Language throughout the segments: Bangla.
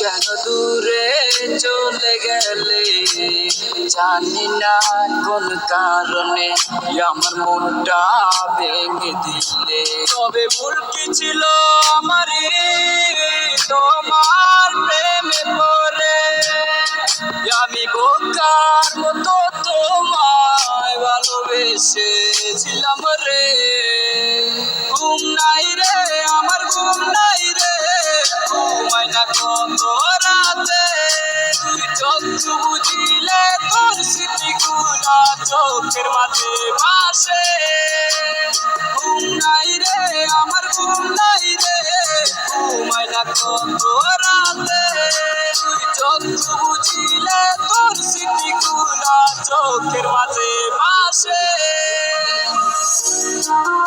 কেন দূরে চলে গেলে? জানি না কোন কারণে আমার মনটা ভেঙে দিলে। তবে ভুল কি ছিল আমারই? তোমার প্রেমে পড়ে। আমি বোকার মতো তোমায় ভালোবেসেছিলাম রে। ঘুম নাই রে চক্ষু বুঝিলে তোর স্মৃতিগুলা চোখের মাঝে ভাসে। ঘুম নাই রে আমার ঘুম নাই রে।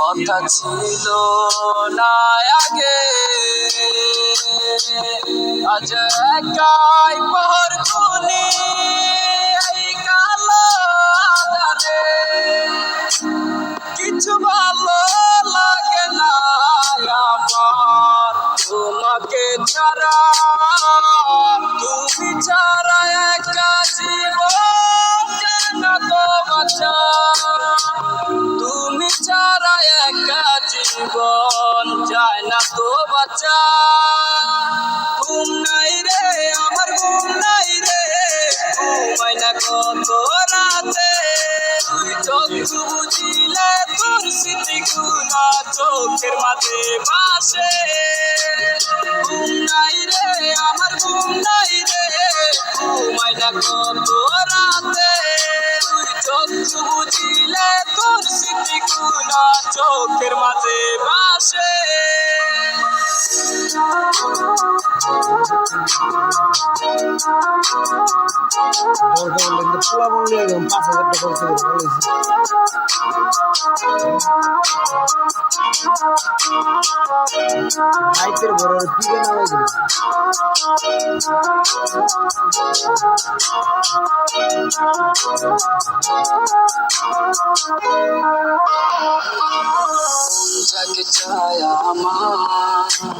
কথা ছিল না আগে আজ একাই পর খুনি কালো আধারে। কিছু ভালো লাগে না আমার তোমাকে ছাড়া, তুমি ছাড়া যায় না তো বাঁচা ঘুম নাই রে, আমার ঘুম নাই রে। ঘুমাই না কত রাতে। তুই চক্ষু বুঝিলে তোর স্মৃতিগুলা চোখের মাঝে বাসে ঘুম নাই রে, আমার ঘুম নাই রে। ঘুমাই না কত রাতে। তুই চক্ষু বুঝিলে তোর স্মৃতিগুলা চোখের মাঝে বাসে Say. দরকার কিন্তু পোলা বাংলা একদম পাঁচ হাজার টাকা খরচ করে ফেলেছি বাইকের বড় পিকে না আমার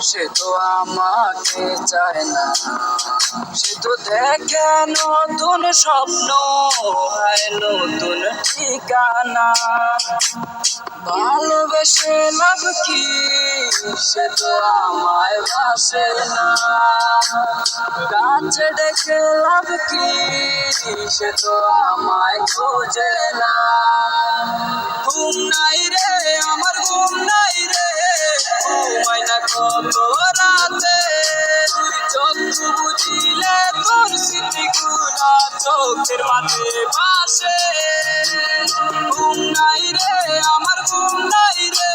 সে তো আমাকে চায় না। সে তো দেখে নতুন স্বপ্ন হয়, নতুন ঠিকানা। ভালোবেসে লাভ কি? সে তো আমায় বাসে না। কাছে ডেকে লাভ কি? সে তো আমায় খোঁজে না। ঘুম নাই রে, আমার ঘুম নাই রে। ঘুমাই না কত রাতে। চোখের মাঝে বাসে ঘুম রে, আমার ঘুম রে।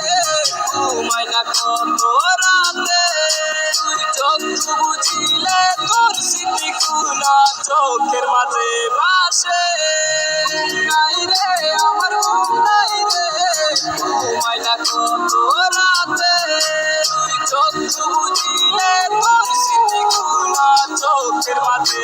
ঘুমাই না কত রাতে। চক্ষু বুঝিলে তোর স্মৃতিগুলা চোখের মাঝে ঘুম নাই রে, আমার ঘুম রে। ঘুমাই না কত রাতে। বুঝিলে তোর স্মৃতিগুলা চোখের মাঝে